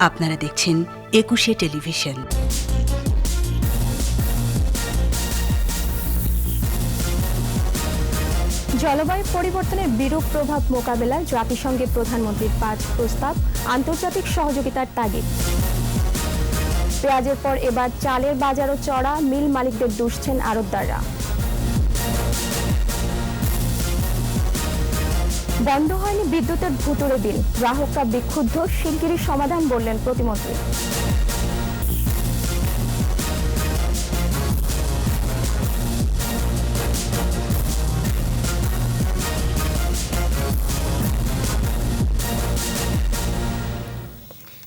আপনারা দেখছেন একুশে টেলিভিশন। জলবায়ু পরিবর্তনের বিরূপ প্রভাব মোকাবেলায় জাতিসংঘের প্রধানমন্ত্রীর পাঁচ প্রস্তাব, আন্তর্জাতিক সহযোগিতার তাগিদ। পেঁয়াজের পর এবার চালের বাজারও চড়া, মিল মালিকদের দুষছেন আড়তদাররা বন্ধ হয়নি বিদ্যুতের ভুতুরে বিল। গ্রাহকরা বিক্ষুব্ধ শিগগিরই সমাধান বললেন প্রতিমন্ত্রী।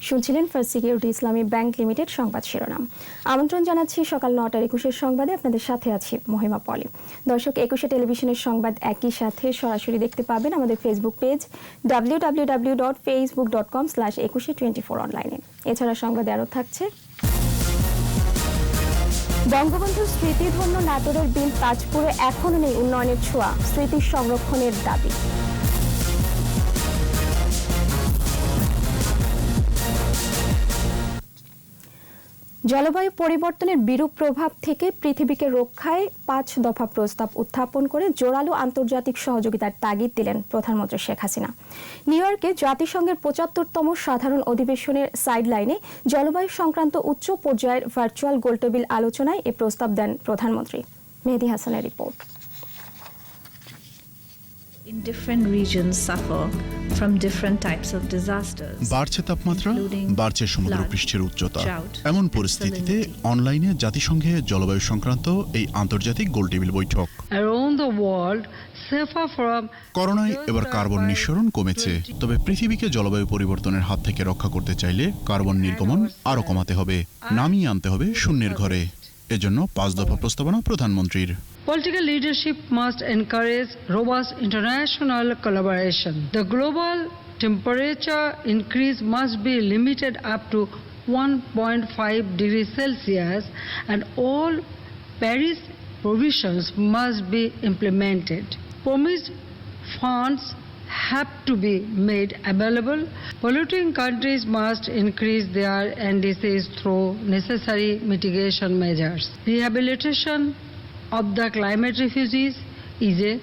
শুনছিলেন First Security Islami Bank Limited সংবাদ শিরোনাম। আমন্ত্রণ জানাচ্ছি সকাল নটার একুশের সংবাদে। আপনাদের সাথে আছি মহিমা পলি। দর্শক, একুশে টেলিভিশনের সংবাদ একই সাথে সরাসরি দেখতে পাবেন আমাদের Facebook page W W W dot Facebook dot com slash Ekushey twenty four অনলাইনে এছাড়া সংবাদে আরও থাকছে। বঙ্গবন্ধু স্মৃতিধন্য নাটোরের বিল তাজপুরে এখনও নেই উন্নয়নের ছোঁয়া, স্মৃতি সংরক্ষণের দাবি। জলবায়ু পরিবর্তনের বিরূপ প্রভাব থেকে পৃথিবীকে রক্ষায় পাঁচ দফা প্রস্তাব উত্থাপন করে জোরালো আন্তর্জাতিক সহযোগিতার তাগিদ দিলেন প্রধানমন্ত্রী শেখ হাসিনা। নিউ ইয়র্কে জাতিসংঘের পঁচাত্তরতম সাধারণ অধিবেশনের সাইডলাইনে জলবায়ু সংক্রান্ত উচ্চ পর্যায়ের ভার্চুয়াল গোলটেবিল আলোচনায় এ প্রস্তাব দেন প্রধানমন্ত্রী। মেহেদি হাসানের রিপোর্ট। বাড়ছে তাপমাত্রা বাড়ছে সমুদ্র পৃষ্ঠের উচ্চতা। এমন পরিস্থিতিতে অনলাইনে জাতিসংঘে জলবায়ু সংক্রান্ত এই আন্তর্জাতিক গোলটেবিল বৈঠক। Around the world করোনায় এবার কার্বন নিঃসরণ কমেছে। তবে পৃথিবীকে জলবায়ু পরিবর্তনের হাত থেকে রক্ষা করতে চাইলে কার্বন নির্গমন আরও কমাতে হবে নামিয়ে আনতে হবে শূন্যের ঘরে। এজন্য পাঁচ দফা প্রস্তাবনা প্রধানমন্ত্রীর। Political leadership must encourage robust international collaboration. The global temperature increase must be limited up to 1.5 degrees Celsius and all Paris provisions must be implemented. Promised funds have to be made available. Polluting countries must increase their NDCs through necessary mitigation measures. Rehabilitation of the climate refugees is a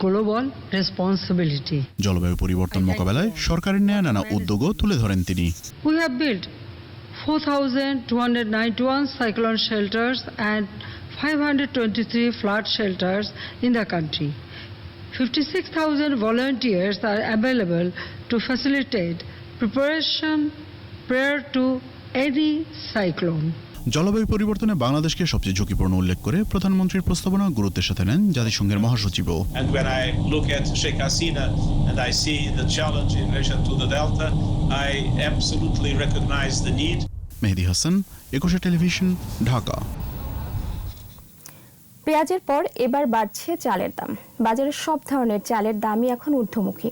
global responsibility জলবায়ু পরিবর্তন মোকাবেলায় সরকারের নেয়া নানা উদ্যোগও তুলে ধরেন তিনি। We have build four thousand two hundred ninety one cyclone shelters and five hundred twenty three flood shelters in the country fifty six thousand volunteers are available to facilitate preparation prayer to any cyclone জলবায়ু পরিবর্তনে বাংলাদেশকে সবচেয়ে ঝুঁকিপূর্ণ উল্লেখ করে প্রধানমন্ত্রীর প্রস্তাবনা গুরুত্বের সাথে নেন জাতিসংঘের মহাসচিবও need. মেহেদি হাসান একুশে টেলিভিশন ঢাকা। পেঁয়াজের পর এবার বাড়ছে চালের দাম। বাজারের সব ধরনের চালের দামই এখন ঊর্ধ্বমুখী।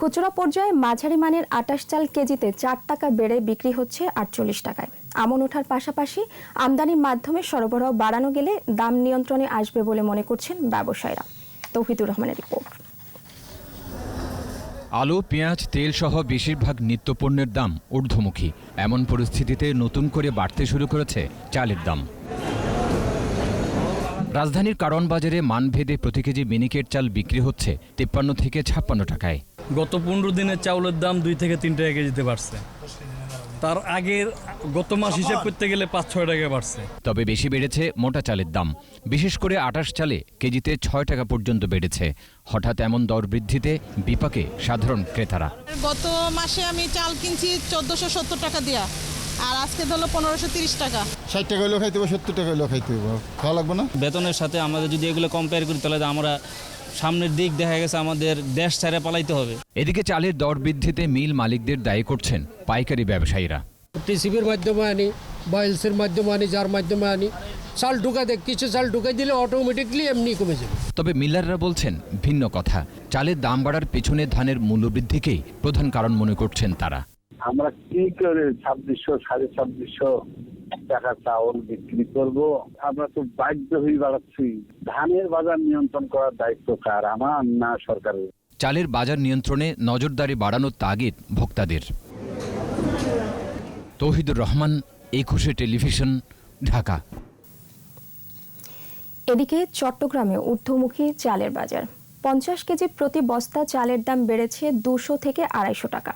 খুচরা পর্যায়ে মাঝারি মানের আটাশ চাল কেজিতে চার টাকা বেড়ে বিক্রি হচ্ছে আটচল্লিশ টাকায়। আমন ওঠার পাশাপাশি আমদানির মাধ্যমে সরবরাহ বাড়ানো গেলে দাম নিয়ন্ত্রণে আসবে বলে মনে করছেন ব্যবসায়ীরা। তৌহিদুর রহমানের রিপোর্ট। আলু পেঁয়াজ তেল সহ বেশিরভাগ নিত্যপণ্যের দাম ঊর্ধ্বমুখী। এমন পরিস্থিতিতে নতুন করে বাড়তে শুরু করেছে চালের দাম। রাজধানীর কারণ বাজারে মানভেদে প্রতি কেজি মিনিকেট চাল বিক্রি হচ্ছে তিপ্পান্ন থেকে ছাপ্পান্ন টাকায়। গত পনেরো দিনের চাউলের দাম দুই থেকে তিন টাকা কেজিতে বাড়ছে। তার আগের গত মাস হিসেব করতে গেলে পাঁচ ছয় টাকা বাড়ছে। তবে বেশি বেড়েছে মোটা চালের দাম। বিশেষ করে আটাশ চালে কেজিতে ছয় টাকা পর্যন্ত বেড়েছে। হঠাৎ এমন দর বৃদ্ধিতে বিপাকে সাধারণ ক্রেতারা। গত মাসে আমি চাল কিনছি চোদ্দোশো সত্তর টাকা দিয়া। আর আজকে ধরলো পনেরোশো তিরিশ টাকা। ষাট টাকা হলেও খাইতে হবে সত্তর টাকা হলেও খাইতে হবে খাওয়া লাগবে না? বেতনের সাথে আমাদের যদি এগুলো কম্পেয়ার করি তাহলে আমরা সামনের দিক দেখা গেছে আমাদের দেশ ছেড়ে পালাইতে হবে। এদিকে চালের দর বৃদ্ধিতে মিল মালিকদের দায়ী করছেন পাইকারি ব্যবসায়ীরা। টিসিবির মাধ্যমে আনি বা এলসির মাধ্যমে আনি যার মাধ্যমে আনি চাল ঢুকা দেখ কিছু চাল ঢুকাই দিলে অটোমেটিকলি এমনি কমে যাবে। তবে মিলাররা বলছেন ভিন্ন কথা। চালের দাম বাড়ার পেছনে ধানের মূল্যবৃদ্ধিকেই প্রধান কারণ মনে করছেন তারা। আমরা কি করে ছাব্বিশশো সাড়ে ছাব্বিশশো টাকা চাউল বিক্রি করব? আমরা তো বাধ্য হয়ে বাড়াচ্ছি। ধানের বাজার নিয়ন্ত্রণ করার দায়িত্ব কার? আমার না সরকারের। চালের বাজার নিয়ন্ত্রণে নজরদারি বাড়ানোর তাগিদ ভোক্তাদের। তৌহিদুর রহমান একুশে টেলিভিশন ঢাকা। এদিকে চট্টগ্রামে ঊর্ধ্বমুখী চালের বাজার। পঞ্চাশ কেজি প্রতি বস্তা চালের দাম বেড়েছে দুশো থেকে আড়াইশো টাকা।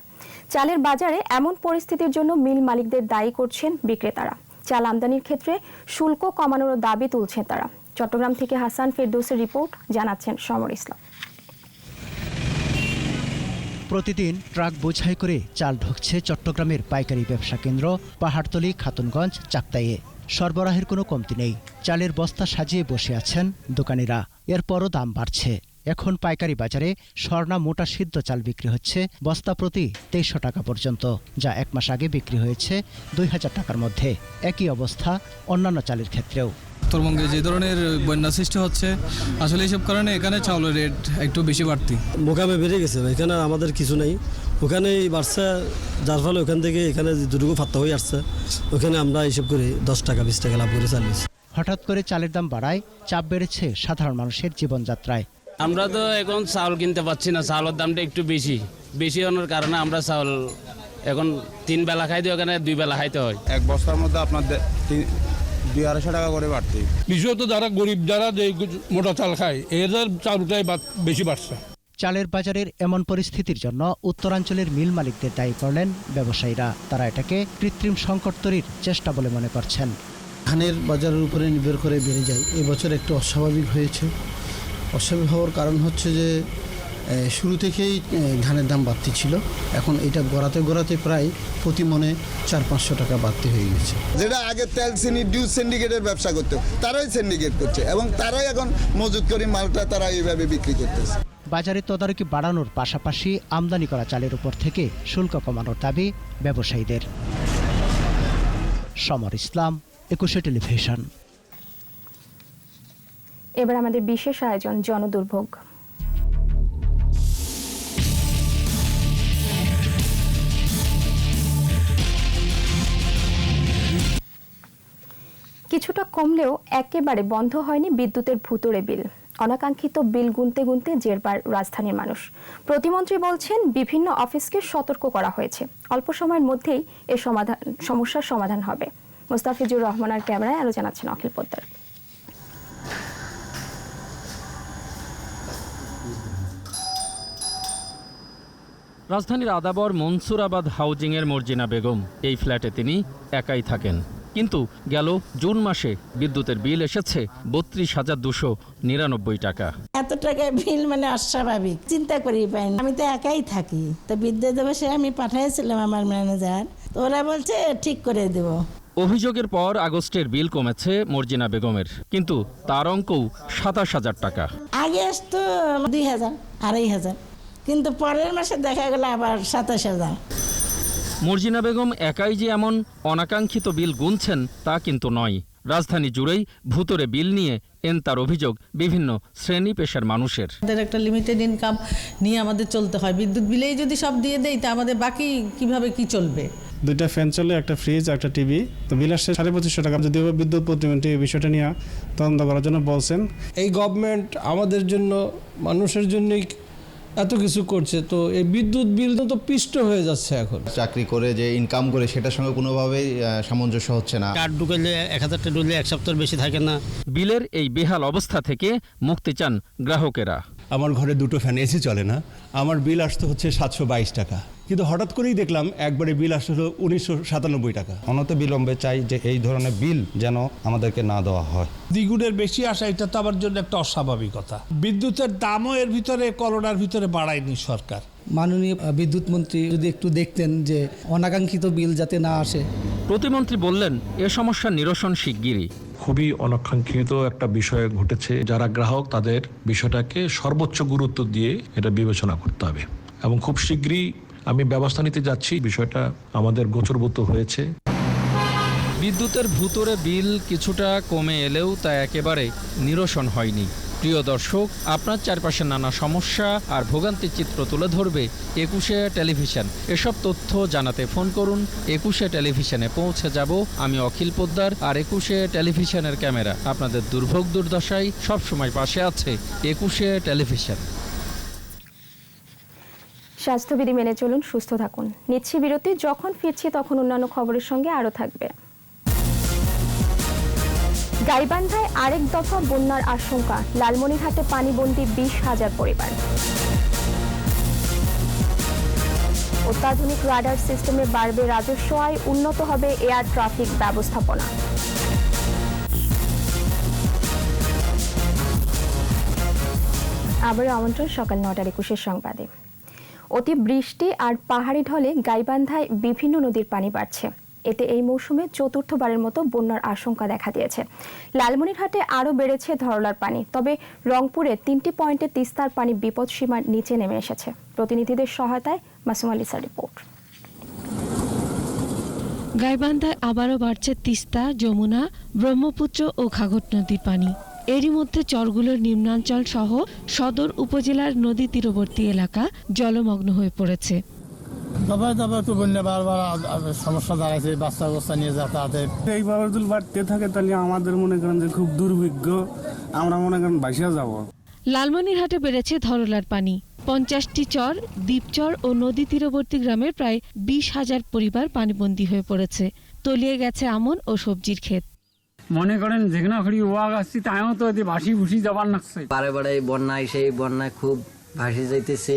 চালের বাজারে এমন পরিস্থিতির জন্য মিল মালিকদের দায়ী করছেন বিক্রেতারা। চাল আমদানির ক্ষেত্রে শুল্ক কমানোর দাবি তুলছেন তারা। চট্টগ্রাম থেকে হাসান ফেরদৌসের রিপোর্ট, জানাচ্ছেন সমর ইসলাম। প্রতিদিন ট্রাক বোঝাই করে চাল ঢুকছে চট্টগ্রামের পাইকারি ব্যবসা কেন্দ্র পাহাড়তলি, খাতুনগঞ্জ, চাকতাইয়ে। সরবরাহের কোনো কমতি নেই। চালের বস্তা সাজিয়ে বসে আছেন দোকানিরা। এরপরও দাম বাড়ছে। এখন পাইকারি বাজারে স্বর্ণা মোটা সিদ্ধ চাল বিক্রি হচ্ছে বস্তা প্রতি তেইশশো টাকা পর্যন্ত যা এক মাস আগে বিক্রি হয়েছে দুই হাজার টাকার মধ্যে। একই অবস্থা অন্যান্য চালের ক্ষেত্রেও। উত্তরবঙ্গে যে ধরনের বন্যা সৃষ্টি হচ্ছে আসলে এইসব কারণে এখানে চাউলের রেট একটু বেশি বাড়তি। মোকামে বেড়ে গেছে এখানে আমাদের কিছু নেই। ওখানেই বাড়ছে যার ফলে ওখান থেকে এখানে দুটুকু ফাত্তা হয়ে আসছে ওখানে আমরা এইসব করে দশ টাকা বিশ টাকা লাভ করে চালিয়েছি হঠাৎ করে চালের দাম বাড়ায় চাপ বেড়েছে সাধারণ মানুষের জীবনযাত্রায়। আমরা তো এখন চাউল কিনতে পারছি না চাউলের দামটা একটু বেশি। বেশি হওয়ার কারণে আমরা চাউল এখন তিন বেলা খাইতে ওখানে দুই বেলা খাইতে হয়। এক বস্তার মধ্যে আপনার দুই আড়াইশো টাকা করে বাড়তি। বিশেষত যারা গরিব যারা যে মোটা চাল খায় এদের চালটাই বেশি বাড়ছে। চালের বাজারের এমন পরিস্থিতির জন্য উত্তরাঞ্চলের মিল মালিকদের দায়ী করলেন ব্যবসায়ীরা। তারা এটাকে কৃত্রিম সংকট তৈরির চেষ্টা বলে মনে করছেন। ধানের বাজারের উপরে নির্ভর করে বেড়ে যায়। এবছর একটু অস্বাভাবিক হয়েছে। অস্বাভাবিক হওয়ার কারণ হচ্ছে যে শুরু থেকেই ধানের দাম বাড়তি ছিল। এখন এটা গড়াতে গড়াতে প্রায় প্রতি মনে চার পাঁচশো টাকা বাড়তি হয়ে গেছে। যেটা আগে তেল চিনি ডিউ সিন্ডিকেটের ব্যবসা করতো তারাই সিন্ডিকেট করছে এবং তারাই এখন মজুত করি মালটা তারা এইভাবে বিক্রি করতেছে। বাজারে তদারকি বাড়ানোর পাশাপাশি আমদানি করা চালের উপর থেকে শুল্ক কমানোর দাবি ব্যবসায়ীদের। সমর ইসলাম একুশে টেলিভিশন। এবার আমাদের বিশেষ আয়োজন জনদুর্ভোগ। কিছুটা কমলেও একেবারে বন্ধ হয়নি বিদ্যুতের ভুতুরে বিল। অনাকাঙ্ক্ষিত বিল গুনতে গুনতে জেরবার রাজধানীর মানুষ। প্রতিমন্ত্রী বলছেন, বিভিন্ন অফিসকে সতর্ক করা হয়েছে। অল্প সময়ের মধ্যেই এ সমাধান, সমস্যার সমাধান হবে। মোস্তাফিজুর রহমানের ক্যামেরায় আরও জানাচ্ছেন অখিল পোদ্দার। রাজধানীর আদাবর মনসুরাবাদ হাউজিংয়ের মর্জিনা বেগম। এই ফ্ল্যাটে তিনি একাই থাকেন। কিন্তু গেল জুন মাসে বিদ্যুতের বিল এসেছে বত্রিশ হাজার দুশো নিরানব্বই টাকা। এত টাকা বিল মানে অস্বাভাবিক। চিন্তা করি পাইনি আমি তো একাই থাকি। তো বিদ্যুৎ অবশ্যই আমি পাঠিয়েছিলাম আমার ম্যানেজার। তো ওরা বলছে ঠিক করে দেবো। অভিযোগের পর আগস্টের বিল কমেছে মর্জিনা বেগমের। কিন্তু তার অঙ্কও সাতাশ হাজার টাকা। আগে আসতো দুই হাজার আড়াই হাজার। কিন্তু পরের মাসে দেখা গেল আবার সাতাশ হাজার। মর্জিনা বেগম একাই যে এমন অনাকাঙ্ক্ষিত বিল গুনছেন তা কিন্তু নয়। রাজধানী জুড়েই ভুতুরে বিল নিয়ে এন তার অভিযোগ বিভিন্ন শ্রেণি পেশার মানুষের। আমাদের একটা লিমিটেড ইনকাম নিয়ে আমাদের চলতে হয়। বিদ্যুৎ বিলেই যদি সব দিয়ে দেয় তা আমাদের বাকি কীভাবে কি চলবে? দুইটা ফ্যান চলে একটা ফ্রিজ একটা টিভি তো বিল আসছে সাড়ে পঁচিশশো টাকা। যদিও বিদ্যুৎ প্রতিমন্ত্রী এই বিষয়টা নিয়ে তদন্ত করার জন্য বলছেন। এই গভর্নমেন্ট আমাদের জন্য মানুষের জন্যই এত কিছু করছে তো এই বিদ্যুৎ বিল তো পিষ্ট হয়ে যাচ্ছে এখন। চাকরি করে যে ইনকাম করে সেটার সঙ্গে কোনোভাবেই সামঞ্জস্য হচ্ছে না। কার্ড ঢুকাইলে এক হাজারটা ঢুকলে এক সপ্তাহের বেশি থাকে না। বিলের এই বেহাল অবস্থা থেকে মুক্তি চান গ্রাহকেরা। আমার ঘরে দুটো ফ্যান এসি চলে না আমার বিল আসতে হচ্ছে সাতশো বাইশ টাকা। কিন্তু হঠাৎ করেই দেখলাম একবারে বিল আসতে হলো উনিশশো সাতানব্বই টাকা। অনত বিলম্বে চাই যে এই ধরনের বিল যেন আমাদেরকে না দেওয়া হয়। দ্বিগুণের বেশি আসা এটা তো আমার জন্য একটা অস্বাভাবিকতা। বিদ্যুতের দামও এর ভিতরে করোনার ভিতরে বাড়ায়নি সরকার। মাননীয় বিদ্যুৎ মন্ত্রী যদি একটু দেখতেন যে অনাকাঙ্ক্ষিত বিল যাতে না আসে। প্রতিমন্ত্রী বললেন এ সমস্যার নিরসন শিগগিরই। খুবই অনাকাঙ্ক্ষিত একটা বিষয় ঘটেছে। যারা গ্রাহক তাদের বিষয়টাকে সর্বোচ্চ গুরুত্ব দিয়ে এটা বিবেচনা করতে হবে। এবং খুব শীঘ্রই আমি ব্যবস্থা নিতে যাচ্ছি। বিষয়টা আমাদের গোচরভূত হয়েছে। বিদ্যুতের ভুতুরে বিল কিছুটা কমে এলেও তা একেবারে নিরসন হয়নি। প্রিয় দর্শক, আপনার চারপাশে নানা সমস্যা আর ভোগান্তির চিত্র তুলে ধরবে একুশে টেলিভিশন। এসব তথ্য জানাতে ফোন করুন। একুশে টেলিভিশনে পৌঁছে যাব আমি অখিল পোদ্দার আর একুশে টেলিভিশনের ক্যামেরা। আপনাদের দুর্ভোগ দুর্দশায় সবসময় পাশে আছে একুশে টেলিভিশন। স্বাস্থ্যবিধি মেনে চলুন, সুস্থ থাকুন। নিচ্ছি বিরতি, যখন ফিরছি তখন অন্যান্য খবরের সঙ্গে আরও থাকবে। গাইবান্ধায় আরেক দফা বন্যার আশঙ্কা, লালমনিরহাটে পানিবন্দী বিশ হাজার পরিবার। অত্যাধুনিক রাডার সিস্টেমে বাড়বে রাজস্ব আয়, উন্নত হবে এয়ার ট্রাফিক ব্যবস্থাপনা। আবারও আমন্ত্রণ সকাল নটার একুশের সংবাদে। অতি বৃষ্টি আর পাহাড়ি ঢলে গাইবান্ধায় বিভিন্ন নদীর পানি বাড়ছে। এতে এই মৌসুমে চতুর্থবারের মতো বন্যার আশঙ্কা দেখা দিয়েছে। লালমনিরহাটে আরও বেড়েছে ধরলার পানি, তবে রংপুরে তিনটি পয়েন্টে তিস্তার পানি বিপদসীমার নিচে নেমে এসেছে। প্রতিনিধিদের সহায়তায় মাসুম আলিসার রিপোর্ট। গাইবান্ধায় আবারও বাড়ছে তিস্তা, যমুনা, ব্রহ্মপুত্র ও ঘাঘট নদীর পানি। এরই মধ্যে চরগুলোর নিম্নাঞ্চল সহ সদর উপজেলার নদী তীরবর্তী এলাকা জলমগ্ন হয়ে পড়েছে। দফায় দফায় তো বন্যা বারবার সমস্যা দাঁড়াইছে বাচ্চা বাচ্চা নিয়ে যাতায়াতের এইভাবে যদি বাড়তে থাকে তাহলে আমাদের মনে করেন যে খুব দুর্ভিজ্ঞ আমরা মনে করেন ভাসিয়া যাব। লালমনিরহাটে বেড়েছে ধরলার পানি। পঞ্চাশটি চর দ্বীপচর ও নদী তীরবর্তী গ্রামের প্রায় বিশ হাজার পরিবার পানিবন্দী হয়ে পড়েছে। তলিয়ে গেছে আমন ও সবজির ক্ষেত। মনে করেন যেখানে ফিরি ওয়াগ আসছি তাইও তো এদি ভাসি ভুসি যাবার নাকছে। বারে বারে এই বন্যায় সেই বন্যায় খুব ভাসি যাইতেছে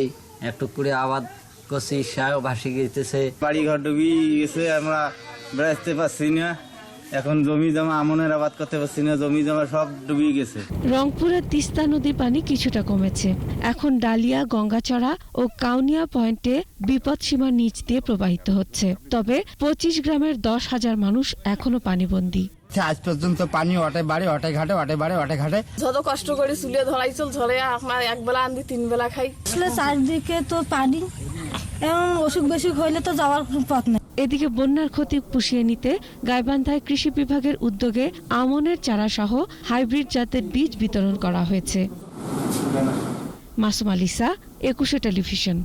একটু করে আবাদ করছি সায়ও ভাসি গেতেছে বাড়ি ঘর ডুবি গেছে আমরা বেড়াতে পারছি না। এখন জমি জমা আমনের আবাদ করতে পারছি না জমি জমা সব ডুবি গেছে। রংপুরের তিস্তা নদীর পানি কিছুটা কমেছে। এখন ডালিয়া গঙ্গাচড়া ও কাউনিয়া পয়েন্টে বিপদ সীমার নিচ দিয়ে প্রবাহিত হচ্ছে। তবে পঁচিশ গ্রামের দশ হাজার মানুষ এখনও পানিবন্দী। আজ পর্যন্ত পানি অটে বাড়ে অটে ঘাটে অটে বাড়ে অটে ঘাটে। যত কষ্ট করে চুলে ধরাইছিল ধরে আপনার এক বেলা আনদি তিন বেলা খাই। আসলে চারদিকে তো পানি এবং অসুখ বিসুখ হইলে তো যাওয়ার পথ নেই। এদিকে বন্যার ক্ষতি পুষিয়ে নিতে গাইবান্ধায় কৃষি বিভাগের উদ্যোগে আমনের চারা সহ হাইব্রিড জাতের বীজ বিতরণ করা হয়েছে। মাসুম আলিসা একুশে টেলিভিশন।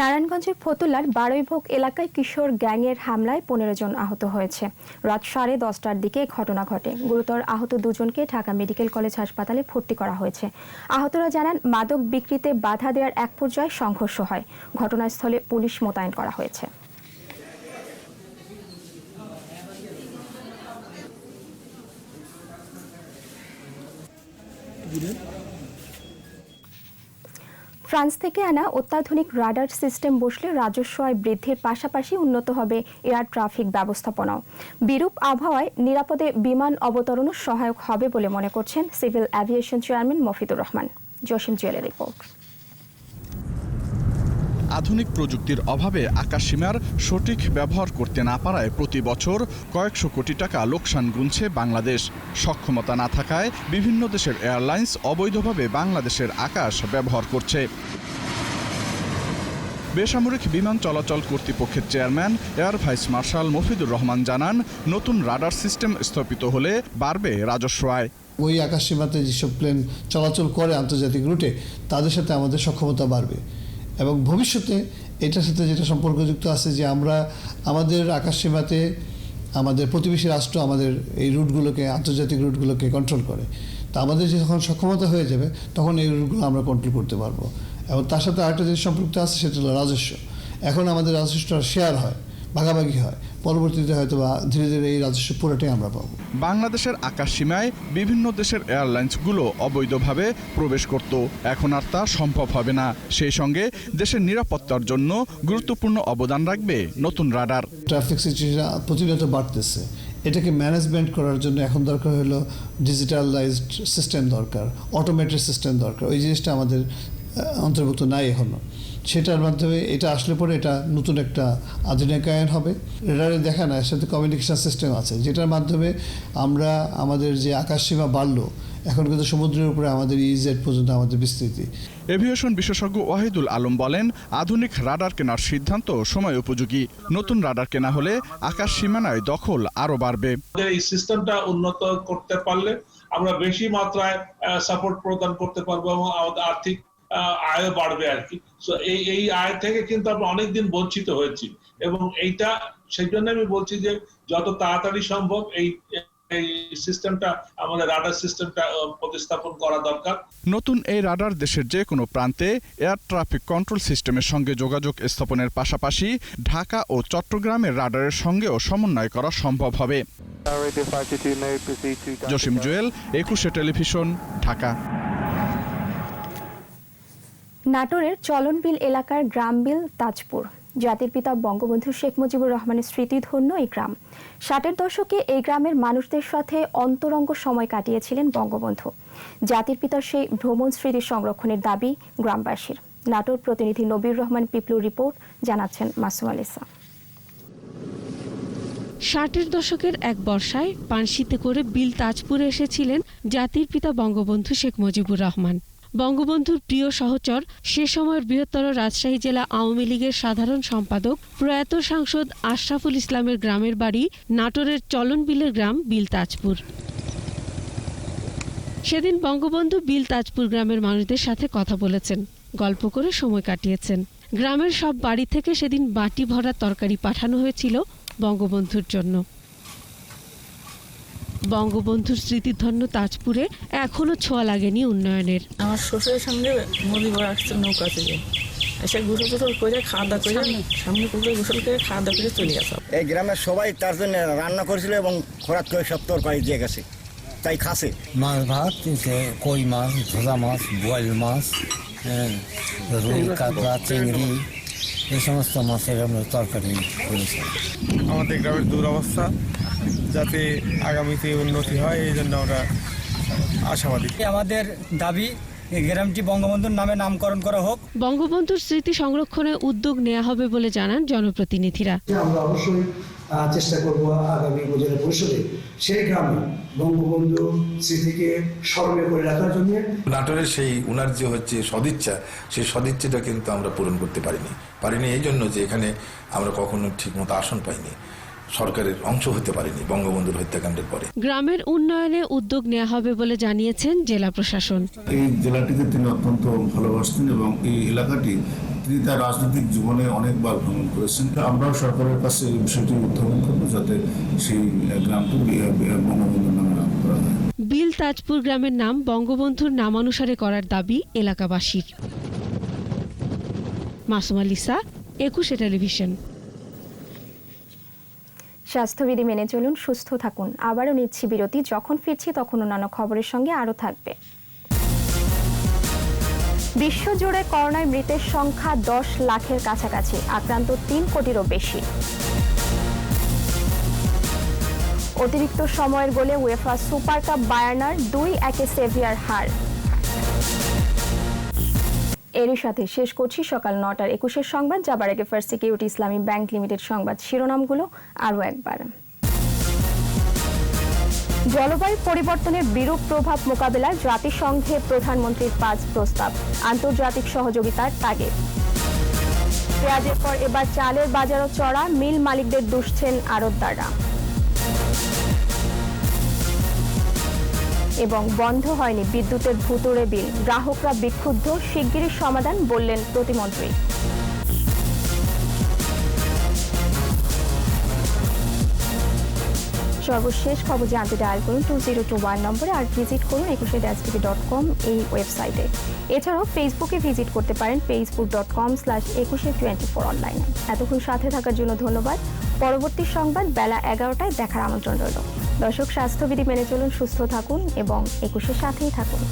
নারায়ণগঞ্জের ফতুল্লার বারৈভোগ এলাকায় কিশোর গ্যাংয়ের হামলায় পনেরো জন আহত হয়েছে। রাত সাড়ে দশটার দিকে ঘটনা ঘটে। গুরুতর আহত দুজনকে ঢাকা মেডিকেল কলেজ হাসপাতালে ভর্তি করা হয়েছে। আহতরা জানান, মাদক বিক্রিতে বাধা দেওয়ার এক পর্যায়ে সংঘর্ষ হয়। ঘটনাস্থলে পুলিশ মোতায়েন করা হয়েছে। ফ্রান্স থেকে আনা অত্যাধুনিক রাডার সিস্টেম বসলে রাজস্ব আয় বৃদ্ধির পাশাপাশি উন্নত হবে এয়ার ট্রাফিক ব্যবস্থাপনাও। বিরূপ আবহাওয়ায় নিরাপদে বিমান অবতরণও সহায়ক হবে বলে মনে করছেন civil aviation chairman Mafidur Rahman. Jasim জুয়েলের report. আধুনিক প্রযুক্তির অভাবে আকাশসীমার সঠিক ব্যবহার করতে না পারায় প্রতি বছর কয়েকশো কোটি টাকা লোকসান গুনছে বাংলাদেশ। সক্ষমতা না থাকায় বিভিন্ন দেশের এয়ারলাইন্স অবৈধভাবে বাংলাদেশের আকাশ ব্যবহার করছে। বেসামরিক বিমান চলাচল কর্তৃপক্ষের chairman, air vice marshal Mafidur Rahman জানান, নতুন রাডার সিস্টেম স্থাপিত হলে বাড়বে রাজস্ব আয়। ওই আকাশসীমাতে যেসব প্লেন চলাচল করে আন্তর্জাতিক রুটে, তাদের সাথে আমাদের সক্ষমতা বাড়বে। এবং ভবিষ্যতে এটার সাথে যেটা সম্পর্কযুক্ত আছে যে আমরা আমাদের আকাশসীমাতে আমাদের প্রতিবেশী রাষ্ট্র আমাদের এই রুটগুলোকে, আন্তর্জাতিক রুটগুলোকে কন্ট্রোল করে। তা আমাদের যখন সক্ষমতা হয়ে যাবে, তখন এই রুটগুলো আমরা কন্ট্রোল করতে পারব। এবং তার সাথে আরেকটা যে সম্পৃক্ত আছে, সেটা হলো রাজস্ব। এখন আমাদের রাজস্বটা শেয়ার হয়। ভাগাভাগি হয়। পরবর্তীতে হয়তো বা ধীরে ধীরে এই রাজস্ব পুরোটাই আমরা পাবো। বাংলাদেশের আকাশ সীমায় বিভিন্ন দেশের এয়ারলাইন্সগুলো অবৈধভাবে প্রবেশ করত। এখন আর তা সম্ভব হবে না। সেই সঙ্গে দেশের নিরাপত্তার জন্য গুরুত্বপূর্ণ অবদান রাখবে নতুন রাডার। ট্রাফিক সিচুয়েশন প্রতিনিয়ত বাড়তেছে। এটাকে ম্যানেজমেন্ট করার জন্য এখন দরকার হলো ডিজিটালাইজড সিস্টেম দরকার অটোমেটেড সিস্টেম দরকার। ওই জিনিসটা আমাদের অন্তর্ভুক্ত নাই এখনও। সেটার মাধ্যমে এটা আসলে পরে এটা নতুন একটা আধুনিকায়ন হবে। রেডারে দেখা না এর সাথে কমিউনিকেশন সিস্টেম আছে যেটার মাধ্যমে আমরা আমাদের যে আকাশসীমা বাড়লো এখন কিন্তু সমুদ্রের উপরে আমাদের ইজেড পর্যন্ত আমাদের বিস্তৃতি। এভিয়েশন বিশেষজ্ঞ ওয়াহিদুল আলম বলেন আধুনিক রাডার কেনার সিদ্ধান্ত সময় উপযোগী। নতুন রাডার কেনা হলে আকাশ সীমানায় দখল আরও বাড়বে। এই সিস্টেমটা উন্নত করতে পারলে আমরা বেশি মাত্রায় সাপোর্ট প্রদান করতে পারব এবং আমাদের আর্থিক আহ, আয়ও বাড়বে আর কি। সো এই এই আয় থেকে কিন্তু আমরা অনেকদিন বঞ্চিত হয়েছি। এবং এইটা সেই জন্য আমি বলছি যে যত তাড়াতাড়ি সম্ভব এই এই সিস্টেমটা আমাদের রাডার সিস্টেমটা প্রতিস্থাপন করা দরকার। নতুন এই রাডার দেশের যে কোনো প্রান্তে এয়ার ট্রাফিক কন্ট্রোল সিস্টেমের সঙ্গে যোগাযোগ স্থাপনের পাশাপাশি ঢাকা ও চট্টগ্রামের রাডারের সঙ্গেও সমন্বয় করা সম্ভব হবে। জসিম জুয়েল একুশে টেলিভিশন ঢাকা। নাটোরের চলনবিল এলাকার গ্রামবিল তাজপুর। জাতির পিতা বঙ্গবন্ধু শেখ মুজিবুর রহমানের স্মৃতিধন্য এই গ্রাম। ষাটের দশকে এই গ্রামের মানুষদের সাথে অন্তরঙ্গ সময় কাটিয়েছিলেন বঙ্গবন্ধু। জাতির পিতার সেই ভ্রমণ স্মৃতি সংরক্ষণের দাবি গ্রামবাসীর। নাটোর প্রতিনিধি নবীর রহমান পিপলু রিপোর্ট জানাচ্ছেন মাসুম আলিসা ষাটের দশকের এক বর্ষায় পানশিতে করে বিল তাজপুরে এসেছিলেন জাতির পিতা বঙ্গবন্ধু শেখ মুজিবুর রহমান। বঙ্গবন্ধুর প্রিয় সহচর, সে সময়ের বৃহত্তর রাজশাহী জেলা আওয়ামী লীগের সাধারণ সম্পাদক, প্রয়াত সাংসদ আশরাফুল ইসলামের গ্রামের বাড়ি নাটোরের চলনবিলের গ্রাম বিল তাজপুর সেদিন বঙ্গবন্ধু বিল তাজপুর গ্রামের মানুষদের সাথে কথা বলেছেন, গল্প করে সময় কাটিয়েছেন। গ্রামের সব বাড়ি থেকে সেদিন বাটি ভরা তরকারি পাঠানো হয়েছিল বঙ্গবন্ধুর জন্য। বঙ্গবন্ধুর স্মৃতিধন্য তাজপুরে এখনও ছোঁয়া লাগেনি উন্নয়নের। আমার শ্বশুরের সামনে নদী বড় আসছে নৌকা থেকে এসে গোসল টোসল করে খাওয়া দাওয়া করে সামনে। পুকুরে গোসল করে খাওয়া দাওয়া করে চলে গেছে এই গ্রামের সবাই তার জন্য রান্না করেছিল এবং খোরাক করে সব তরকারি দিয়ে গেছে। তাই খাসে মাছ ভাত কই মাছ ভোজা মাছ বোয়াল মাছ হ্যাঁ, রুই কাতলা চিংড়ি এই সমস্ত মাছের আমরা তরকারি করেছি। আমাদের গ্রামের দুরবস্থা যাতে আগামীতে উন্নতি হয় এই জন্য আমরা আশাবাদী। আমাদের দাবি এই গ্রামটি বঙ্গবন্ধুর নামে নামকরণ করা হোক। বঙ্গবন্ধুর স্মৃতি সংরক্ষণে উদ্যোগ নেওয়া হবে বলে জানান জনপ্রতিনিধিরা। আমরা অবশ্যই চেষ্টা করব আগামী উপজেলা পরিষদে। সেই গ্রামে বঙ্গবন্ধু স্মৃতিকে স্মরণীয় করে রাখার জন্য নাটোরের সেই উনার যে হচ্ছে সদিচ্ছা সেই সদিচ্ছাটা কিন্তু আমরা পূরণ করতে পারিনি। পারিনি এই জন্য যে এখানে আমরা কখনো ঠিকমতো আসন পাইনি। সরকারের অংশ হতে পারেনি বঙ্গবন্ধুর হত্যাকাণ্ডের পরে। গ্রামের উন্নয়নে উদ্যোগ নেওয়া হবে বলে জানিয়েছেন জেলা প্রশাসন। এই জেলাটিকে তিনি অত্যন্ত ভালোবাসতেন এবং এই এলাকাটি তিনি তার রাজনৈতিক জীবনে অনেকবার ভ্রমণ করেছেন। আমরাও সরকারের কাছে এই বিষয়টি উত্থাপন করব যাতে সেই গ্রামটি বঙ্গবন্ধুর নামে নাম করা হয়। বিল তাজপুর গ্রামের নাম বঙ্গবন্ধুর নামানুসারে করার দাবি এলাকাবাসীর। মাসুম আলিসা একুশে টেলিভিশন। স্বাস্থ্যবিধি মেনে চলুন সুস্থ থাকুন। আবারও নিচ্ছি বিরতি যখন ফিরছি তখন অন্যান্য খবরের সঙ্গে আরও থাকবে। বিশ্বজুড়ে করোনায় মৃতের সংখ্যা দশ লাখের কাছাকাছি, আক্রান্ত তিন কোটিরও বেশি। অতিরিক্ত সময়ের গোলে উয়েফা সুপার কাপ বায়ার্নার দুই একে সেভিয়ার হার। এরই সাথে শেষ করছি সকাল নটার একুশের সংবাদ। যাবার আগে First Security Islami Bank Limited সংবাদ শিরোনামগুলো আরও একবার। জলবায়ু পরিবর্তনের বিরূপ প্রভাব মোকাবেলায় জাতিসংঘে প্রধানমন্ত্রীর পাঁচ প্রস্তাব, আন্তর্জাতিক সহযোগিতার তাগিদ পেঁয়াজের পর এবার চালের বাজারও চড়া, মিল মালিকদের দুষছেন আড়তদাররা এবং বন্ধ হয়নি বিদ্যুতের ভুতুরে বিল, গ্রাহকরা বিক্ষুব্ধ, শিগগিরই সমাধান বললেন প্রতিমন্ত্রী। সর্বশেষ খবর জানতে ডায়াল করুন টু জিরো টু ওয়ান নম্বরে আর ভিজিট করুন Ekushey dash TV dot com এই ওয়েবসাইটে এছাড়াও ফেসবুকে ভিজিট করতে পারেন Facebook dot com slash Ekushey twenty four অনলাইনে এতক্ষণ সাথে থাকার জন্য ধন্যবাদ। পরবর্তী সংবাদ বেলা এগারোটায় দেখার আমন্ত্রণ রইল। দর্শক, স্বাস্থ্যবিধি মেনে চলুন, সুস্থ থাকুন এবং একুশের সাথেই থাকুন।